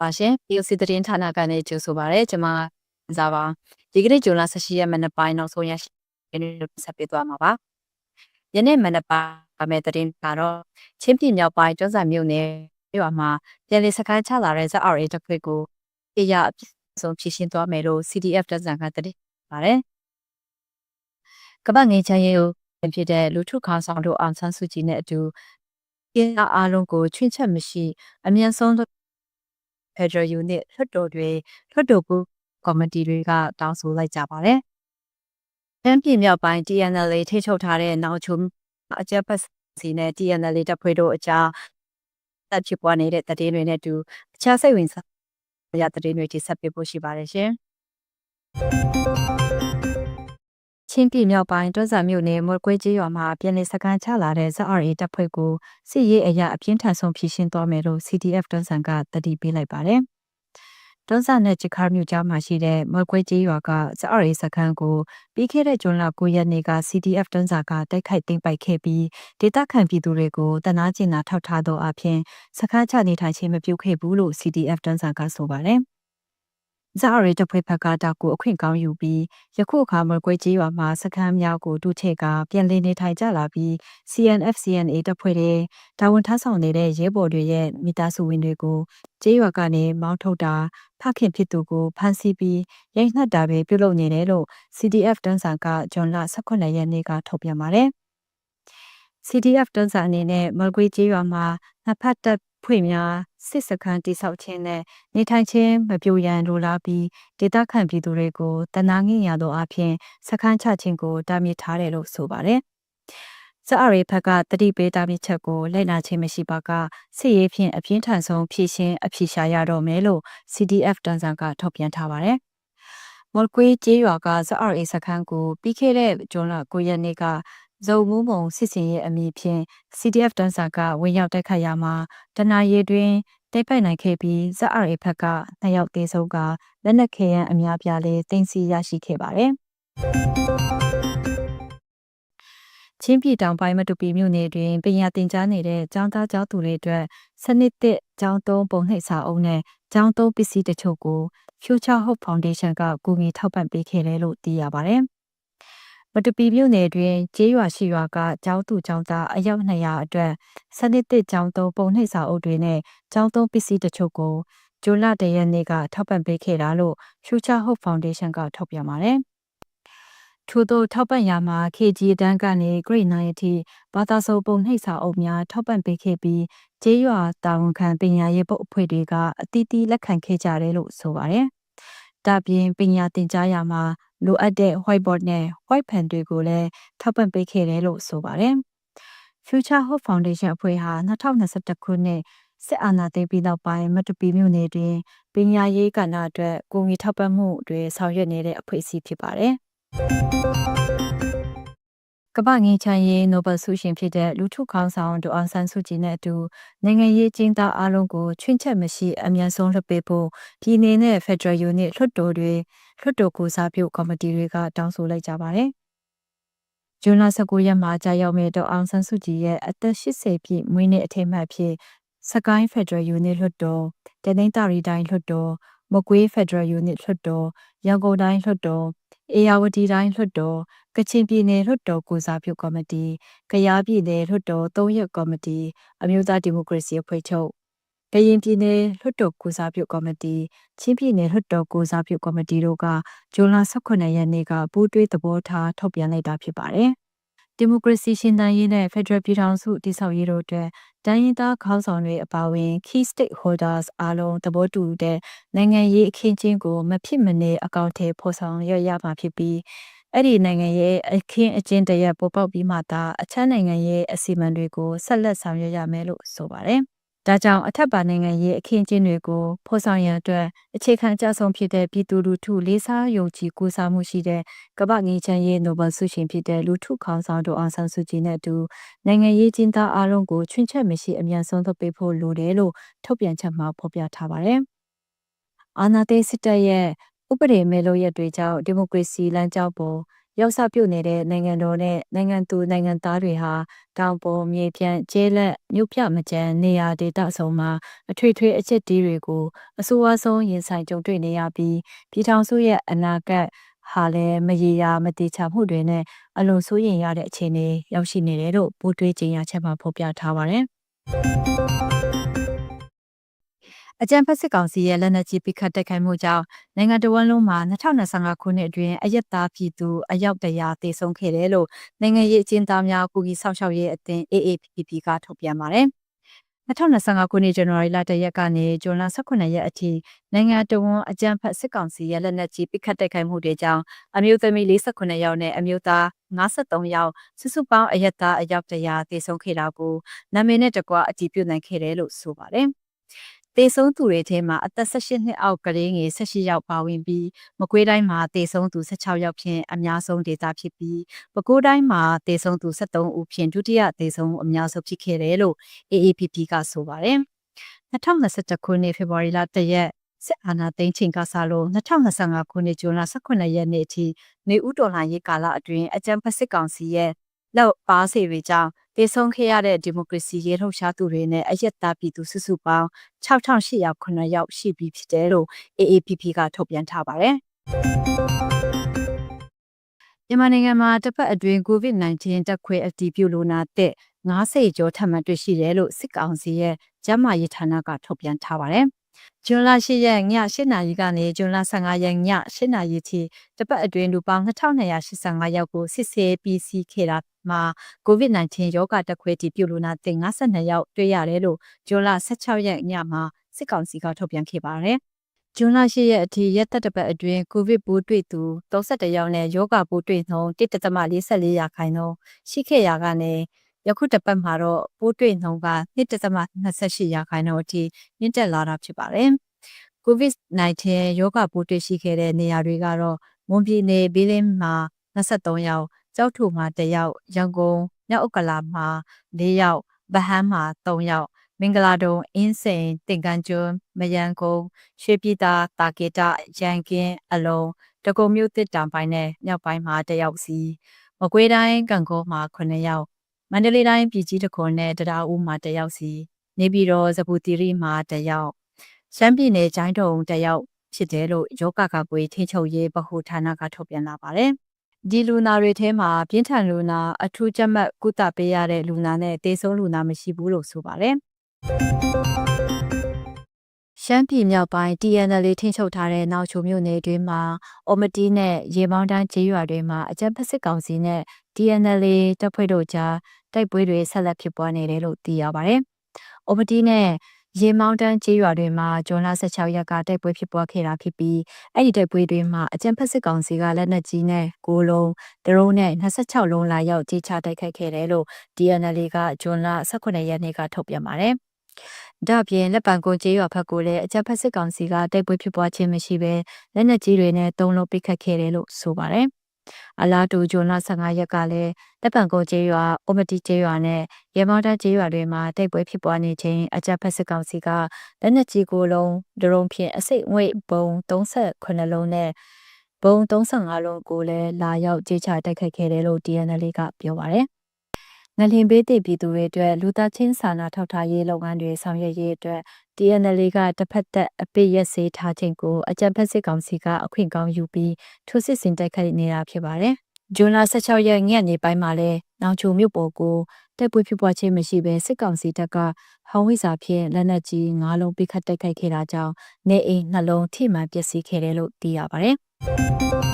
ပါရှင် POC သတင်းဌာနကနေကြိုဆိုပါရစေကျွန်မဇာပါဒီကနေ့ဇွန်လ18ရက်မနက်ပိုင်းနောက်ဆုံးရရှိနေလို့ဆက်ပေးသွားမှာပါယနေ့မနက်ပိုင်းပါမယ်သတင်းကတော့ချင်းပြည်မြောက်ပိုင်းကျွန်းစာမြို့နယ်ရွာမှာပြည်လေစခန်းချလာတဲ့ဇက်အော်အေတစ်ခွေကိုအရာအပြည့်ဆုံးဖြည့်ရှင်းသွားမယ်လို့ CDF တပ်စံကတည်းပါတယ်ကမ္ဘာငေးချမ်းရေးကိုဖြစ်တဲ့လူထုခေါင်းဆောင်တို့အောင်ဆန်းစုကြည်နဲ့အတူအင်အားလုံးကိုချွင်းချက်မရှိအမြန်ဆုံး Federal Unit လွှတ်တော်တွေလွှတ်တော်ပူကော်မတီတွေကတောင်းဆိုလိုက်ကြပါတယ်။တမ်းပြည်မြောက်ပိုင်း TNL ထိချုပ်ထားတဲ့နောက်ချုံအကြက်ပတ်စီနဲ့ TNL တပ်ဖွဲ့တို့အကြားတပ်ဖြစ်ပွားနေတဲ့တည်င်းတွေနဲ့တူအခြားစိတ်ဝင်စားရတည်င်းတွေတိဆက်ပေးဖို့ရှိပါတယ်ရှင်။ ချင်းပြည်မြောက်ပိုင်းတွန်းစာမြို့နယ်မော်ကွဲကြီးရွာမှာပြည်နေစကန်ချလာတဲ့ ZRA တပ်ဖွဲ့ကိုစစ်ရေးအရာအပြင်းထန်ဆုံးဖြည့်ရှင်းသွားမယ်လို့ CDF တွန်းဆန်ကတတိပေးလိုက်ပါတယ်။တွန်းဆန်နဲ့ချခါမြို့ကြားမှာရှိတဲ့မော်ကွဲကြီးရွာက ZRA စခန်းကိုပြီးခဲ့တဲ့ဇွန်လ9ရက်နေ့က CDF တွန်းစာကတိုက်ခိုက်သိမ်းပိုက်ခဲ့ပြီးဒေသခံပြည်သူတွေကိုတနာကျင်နာထောက်ထားသောအဖြစ်စခန်းချနေထိုင်ခြင်းမပြုခဲ့ဘူးလို့ CDF တွန်းစာကဆိုပါတယ်။ ဇာရီတဖွဲ့ဖက်ကတာကိုအခွင့်ကောင်းယူပြီးယခုအခါမကွေးကြီးရွာမှာစခန်းများကိုတူချေကပြန်လည်နေထိုင်ကြလာပြီး CNF CNA တပ်ဖွဲ့တွေတာဝန်ထမ်းဆောင်နေတဲ့ရဲဘော်တွေရဲ့မိသားစုဝင်တွေကိုကြေးရွာကနေမောင်းထုတ်တာဖခင်ဖြစ်သူကိုဖမ်းဆီးပြီးရိုက်နှက်တာပဲပြုလုပ်နေတယ်လို့ CDF တန်းဆန်ကဂျွန်လ18ရက်နေ့ကထုတ်ပြန်ပါတယ်။ CDF တန်းဆန်အနေနဲ့မကွေးကြီးရွာမှာနှစ်ဖက်တပ် ဖွဲ့များစစ်စခန်းတိဆောက်ခြင်းနဲ့နေထိုင်ခြင်းမပြိုရန်လိုလားပြီးဒေသခံပြည်သူတွေကိုတနာငင်ရသောအဖြစ်စခန်းချခြင်းကိုတားမြစ်ထားတယ်လို့ဆိုပါတယ်။စအရေဖက်ကတတိပေးတာမြစ်ချက်ကိုလိုက်နာခြင်းမရှိပါကစစ်ရေးဖြင့်အပြင်းထန်ဆုံးဖြည့်ရှင်းအဖြေရှာရတော့မယ်လို့ CDF တန်ဆန်ကထုတ်ပြန်ထားပါတယ်။မော်ကွေးကျေးရွာက ZRA စခန်းကိုပြီးခဲ့တဲ့ဇွန်လ9ရက်နေ့က ဇုံမှုမုံစစ်စင်ရဲ့အမည်ဖြင့် CDF တန်းစာကဝင်ရောက်တိုက်ခတ်ရမှာတနာရီတွင်တိတ်ပိုက်နိုင်ခဲ့ပြီး ZRA ဘက်ကနှစ်ယောက်တေဆုံးကလက်နက်ခဲယမ်းအများပြားလေးတင်စီရရှိခဲ့ပါတယ်။ချင်းပြည်တောင်ပိုင်းမတူပီမြို့နယ်တွင်ပညာသင်ကြားနေတဲ့ကျောင်းသားကျောင်းသူတွေအတွက်စနစ်သစ်ကျောင်းသုံးပုံနှိပ်စာအုပ်နဲ့ကျောင်းသုံးပစ္စည်းတချို့ကို Future Hope Foundation ကကူညီထောက်ပံ့ပေးခဲ့တယ်လို့သိရပါတယ်။ မတူပီမြို့နယ်တွင်ကျေးရွာရှိရွာကကျောင်းသူကျောင်းသားအယောက်200အတွက်စနစ်တစ်ကျောင်းသုံးပုံနှိပ်စာအုပ်တွေနဲ့ကျောင်းသုံးပစ္စည်းတချို့ကိုဂျူလတရက်နေ့ကထောက်ပံ့ပေးခဲ့တာလို့ Future Hope Foundation ကထုတ်ပြန်ပါတယ်။ထို့သောထောက်ပံ့ရာမှာ KG တန်းကနေ Grade 9အထိဘာသာစုံပုံနှိပ်စာအုပ်များထောက်ပံ့ပေးခဲ့ပြီးကျေးရွာတာဝန်ခံပညာရေးပုတ်အဖွဲ့တွေကအတီးတီးလက်ခံခဲ့ကြတယ်လို့ဆိုပါတယ်။ဒါပြင်ပညာသင်ကြားရာမှာ လိုအပ်တဲ့ whiteboard နဲ့ white pen တွေကိုလည်းထောက်ပံ့ပေးခဲ့တယ်လို့ဆိုပါတယ်။ Future Hope Foundation အဖွဲ့ဟာ2021ခုနှစ်စစ်အာဏာသိမ်းပြီးနောက်ပိုင်းမတူပီမြို့နယ်တွင်ပညာရေးကဏ္ဍအတွက်ကိုငွေထောက်ပံ့မှုတွေဆောင်ရွက်နေတဲ့အဖွဲ့အစည်းဖြစ်ပါတယ်။ ကမ္ဘာငင်းချမ်းရေးနိုဘယ်ဆုရှင်ဖြစ်တဲ့လူထုခေါင်းဆောင်ဒေါအောင်ဆန်းစုကြည်နဲ့အတူနိုင်ငံရေးကျင်းသားအလုံးကိုချွင်းချက်မရှိအမြန်ဆုံးလွှတ်ပေးဖို့ပြည်내နဲ့ Federal Unit လွှတ်တော်တွေလွှတ်တော်ကိုစားပြုကော်မတီတွေကတောင်းဆိုလိုက်ကြပါတယ်။ဇွန်လ19ရက်မှာကြာရောက်မဲ့ဒေါအောင်ဆန်းစုကြည်ရဲ့အသက်80ပြည့်မွေးနေ့အထိမ်းအမှတ်ဖြစ်စကိုင်း Federal Unit လွှတ်တော်တနိမ့်တာရီတိုင်းလွှတ်တော်မကွေး Federal Unit လွှတ်တော်ရန်ကုန်တိုင်းလွှတ်တော် အေယာဝတီတိုင်းလွှတ်တော်ကချင်ပြည်နယ်လွှတ်တော်ကိုစားပြုကော်မတီ၊ကယားပြည်နယ်လွှတ်တော်၃ရက်ကော်မတီအမျိုးသားဒီမိုကရေစီအဖွဲ့ချုပ်ကရင်ပြည်နယ်လွှတ်တော်ကိုစားပြုကော်မတီချင်းပြည်နယ်လွှတ်တော်ကိုစားပြုကော်မတီတို့ကဇွန်လ18ရက်နေ့ကပူးတွဲသဘောထားထုတ်ပြန်လိုက်တာဖြစ်ပါတယ်။ ဒီမိုကရေစီရှင်သန်ရေးနဲ့ဖက်ဒရယ်ပြည်ထောင်စုတည်ဆောက်ရေးတို့အတွက်တန်းရင်သားခေါင်းဆောင်တွေအပါအဝင် key stakeholders အားလုံးသဘောတူတဲ့နိုင်ငံရေးအခင်းကျင်းကိုမဖြစ်မနေအကောင့်ထဲဖော်ဆောင်ရရမှာဖြစ်ပြီးအဲ့ဒီနိုင်ငံရဲ့အခင်းအကျင်းတရက်ပေါ်ပေါက်ပြီးမှသာအချမ်းနိုင်ငံရဲ့အစီအမံတွေကိုဆက်လက်ဆောင်ရွက်ရမယ်လို့ဆိုပါတယ်။ ဒါကြောင့်အထက်ပါနိုင်ငံရဲ့အခင်းအကျင်းတွေကိုဖော်ဆောင်ရန်အတွက်အခြေခံကြဆုံးဖြစ်တဲ့ပြည်သူလူထုလေးစားယုံကြည်ကိုးစားမှုရှိတဲ့ကမ္ဘာငင်းချမ်းရေးနိုဘယ်ဆုရှင်ဖြစ်တဲ့လူထုခေါင်းဆောင်တို့အောင်ဆန်းစုကြည်နဲ့အတူနိုင်ငံရေးကျင်းသားအားလုံးကိုချွင်းချက်မရှိအမြန်ဆုံးသပေးဖို့လိုတယ်လို့ထုတ်ပြန်ချက်မှာဖော်ပြထားပါတယ်။အာနာတေးစစ်တပ်ရဲ့ဥပဒေမဲ့လို့ရက်တွေကြောင့်ဒီမိုကရေစီလမ်းကြောင်းပေါ် ရောက်စပြုတ်နေတဲ့နိုင်ငံတော်နဲ့နိုင်ငံသူနိုင်ငံသားတွေဟာတောင်ပေါ်မြေပြန့်ကျဲလက်မြို့ပြမကျန်းနေရာဒေသအစုံမှာအထွေထွေအချက်တီးတွေကိုအဆိုးအဆုံးရင်ဆိုင်ကြုံတွေ့နေရပြီးပြည်ထောင်စုရဲ့အနာဂတ်ဟာလည်းမရေရာမတိချမှုတွေနဲ့အလွန်ဆိုးရင်ရတဲ့အခြေအနေရောက်ရှိနေတယ်လို့ပိုးတွေးကြေညာချက်မှာဖော်ပြထားပါတယ် အကြံဖက်စစ်ကောင်စီရဲ့လက်နက်ကြီးပစ်ခတ်တိုက်ခိုက်မှုကြောင့်နိုင်ငံတော်ဝန်လုံးမှာ2025ခုနှစ်အတွင်းအယက်သားပြည်သူအယောက်တရာသေဆုံးခဲ့တယ်လို့နိုင်ငံရေးအကျဉ်းသားများကူညီဆောက်ရှောက်ရေးအသင်း AAPP ကထုတ်ပြန်ပါတယ်။2025ခုနှစ်ဇန်နဝါရီလ1ရက်ကနေဇွန်လ18ရက်အထိနိုင်ငံတော်ဝန်အကြံဖက်စစ်ကောင်စီရဲ့လက်နက်ကြီးပစ်ခတ်တိုက်ခိုက်မှုတွေကြောင့်အမျိုးသမီး48ယောက်နဲ့အမျိုးသား53ယောက်စုစုပေါင်းအယက်သားအယောက်တရာသေဆုံးခဲ့တာကိုနာမည်နဲ့တကွအတည်ပြုနိုင်ခဲ့တယ်လို့ဆိုပါတယ်။ တေဆုံးသူတွေထဲမှာအသက်18နှစ်အောက်ကလေးငယ်18ယောက်ပါဝင်ပြီးမကွေးတိုင်းမှာတေဆုံးသူ16ယောက်ဖြင့်အများဆုံးဒေသဖြစ်ပြီးပဲခူးတိုင်းမှာတေဆုံးသူ73ဦးဖြင့်ဒုတိယတေဆုံးအများဆုံးဖြစ်ခဲ့တယ်လို့ AAPP ကဆိုပါတယ်2021ခုနှစ်ဖေဖော်ဝါရီလ1ရက်စစ်အာဏာသိမ်းချိန်ကစလို့2025ခုနှစ်ဇွန်လ18ရက်နေ့အထိနေဦးတော်လှန်ရေးကာလအတွင်းအကြံဖက်စစ်ကောင်စီရဲ့လောက်ပါစေတွေကြောင့် တည်ဆုံခဲ့ရတဲ့ဒီမိုကရေစီရေးလှုပ်ရှားသူတွေနဲ့အယက်သားပြည်သူစုစုပေါင်း6809ယောက်ရှိပြီဖြစ်တယ်လို့ AAPP ကထုတ်ပြန်ထားပါတယ်။မြန်မာနိုင်ငံမှာတစ်ဖက်အတွင်း COVID-19 တက်ခွဲအတည်ပြုလူနာတဲ့90ကျော်ထပ်မံတွေ့ရှိတယ်လို့စစ်ကောင်စီရဲ့ကျန်းမာရေးဌာနကထုတ်ပြန်ထားပါတယ်။ ဇွန်လ10ရက်ည8နာရီကနေဇွန်လ15ရက်ည8နာရီထိတပတ်အတွင်းလူပေါင်း2285ယောက်ကိုစစ်ဆေးပြီးစီးခဲ့တာမှာ COVID-19 ရောဂါတက်ခွဲတည်ပြုလူနာတင်52ယောက်တွေ့ရတယ်လို့ဇွန်လ16ရက်ညမှာစစ်ကောင်စီကထုတ်ပြန်ခဲ့ပါတယ်။ဇွန်လ10ရက်အထိရက်သက်တပတ်အတွင်းကိုဗစ်ပိုးတွေ့သူ31ယောက်နဲ့ယောဂပိုးတွေ့နှုန်း1.44ရာခိုင်နှုန်းရှိခဲ့ရာကနေ ယခုတစ်ပတ်မှာတော့ပိုးတွေ့နှုန်းက1.28ရာခိုင်နှုန်းအထိမြင့်တက်လာတာဖြစ်ပါတယ်။ COVID-19 ရောဂါပိုးတွေ့ရှိခဲ့တဲ့နေရာတွေကတော့မွန်ပြည်နယ်ဘီလင်းမှာ23ယောက်ကြောက်ထုမှာ1ယောက်ရန်ကုန်မြောက်ဥက္ကလာမှာ4ယောက်ဗဟန်းမှာ3ယောက်မင်္ဂလာဒုံအင်းစိန်တင်ကန်းကျွန်းမယန်ကုန်းရွှေပြည်သာတာကေတရန်ကင်းအလုံးတကုံမြို့တစ်တံပိုင်းနဲ့မြောက်ပိုင်းမှာ1ယောက်စီမကွေးတိုင်းကံကောမှာ9ယောက် မန္တလေးတိုင်းပြည်ကြီးတခွန်နဲ့တရားဦးမှာတယောက်စီနေပြည်တော်ဇပူတီရီမှာတယောက်ရှမ်းပြည်နယ်ကျိုင်းတုံတယောက်ဖြစ်တယ်လို့ယောဂကကွေထိချုပ်ရေးဗဟုဌာနကထုတ်ပြန်လာပါတယ်။ဒီလူနာတွေထဲမှာပြင်းထန်လူနာအထူးကြက်မှတ်ကုသပေးရတဲ့လူနာနဲ့တေဆုံးလူနာမရှိဘူးလို့ဆိုပါတယ်။ ရှမ်းပြည်မြောက်ပိုင်း TNL ထိန်းချုပ်ထားတဲ့နောက်ချိုမြို့နယ်တွင်မှာအော်မတီနဲ့ရေမောင်းတန်းကျေးရွာတွေမှာအကြမ်းဖက်စစ်ကောင်စီနဲ့ TNL တပ်ဖွဲ့တို့ကြားတိုက်ပွဲတွေဆက်လက်ဖြစ်ပွားနေတယ်လို့သိရပါတယ်။အိုပတီနဲ့ရေမောင်းတန်းကျေးရွာတွေမှာဇွန်လ16ရက်ကတိုက်ပွဲဖြစ်ပွားခဲ့တာဖြစ်ပြီးအဲ့ဒီတိုက်ပွဲတွေမှာအကြံဖက်စစ်ကောင်စီကလက်နက်ကြီးနဲ့9လုံးဒရုန်းနဲ့26လုံးလာရောက်ကြီးချတိုက်ခိုက်ခဲ့တယ်လို့ DNL ကဇွန်လ18ရက်နေ့ကထုတ်ပြန်ပါတယ်။ ဒါ့အပြင်လက်ပံကုန်းကျေးရွာဘက်ကိုလည်းအကြက်ဖက်စစ်ကောင်စီကတိုက်ပွဲဖြစ်ပွားခြင်းမရှိဘဲလက်နက်ကြီးတွေနဲ့တုံးလုံးပစ်ခတ်ခဲ့တယ်လို့ဆိုပါတယ်။အလားတူဂျွန်လ15ရက်ကလည်းတပ်ပံကိုကျေးရွာအိုမတီကျေးရွာနဲ့ရေမောင်းတကျေးရွာတွေမှာတိုက်ပွဲဖြစ်ပွားနေချိန်အကြမ်းဖက်စစ်ကောင်စီကလက်နက်ကြီးကိုလုံးဒရုန်းဖြင့်အစိတ်ငွေဘုံ38လုံးနဲ့ဘုံ35လုံးကိုလည်းလာရောက်ကြေချတိုက်ခိုက်ခဲ့တယ်လို့ DNL ကပြောပါတယ် ငလင်ဘေးတည်ပြည်သူတွေအတွက်လူသားချင်းစာနာထောက်ထားရေးလုပ်ငန်းတွေဆောင်ရွက်ရေးအတွက် TNL ကတစ်ဖက်သက်အပိရက်စေးထားခြင်းကိုအကြံဖက်စစ်ကောင်စီကအခွင့်ကောင်းယူပြီးထိုးစစ်ဆင်တိုက်ခိုက်နေတာဖြစ်ပါတယ်။ဂျွန်လ16ရက်ညနေပိုင်းမှာလဲနောင်ချိုမြို့ပေါ်ကိုတိုက်ပွဲဖြစ်ပွားခြင်းမရှိဘဲစစ်ကောင်စီတပ်ကဟောင်းဝိစာဖြင့်လက်နက်ကြီး၅လုံးပိခတ်တိုက်ခိုက်ခဲ့တာကြောင့်နေအိမ်နှလုံးထိမှန်ပျက်စီးခဲ့တယ်လို့သိရပါတယ်။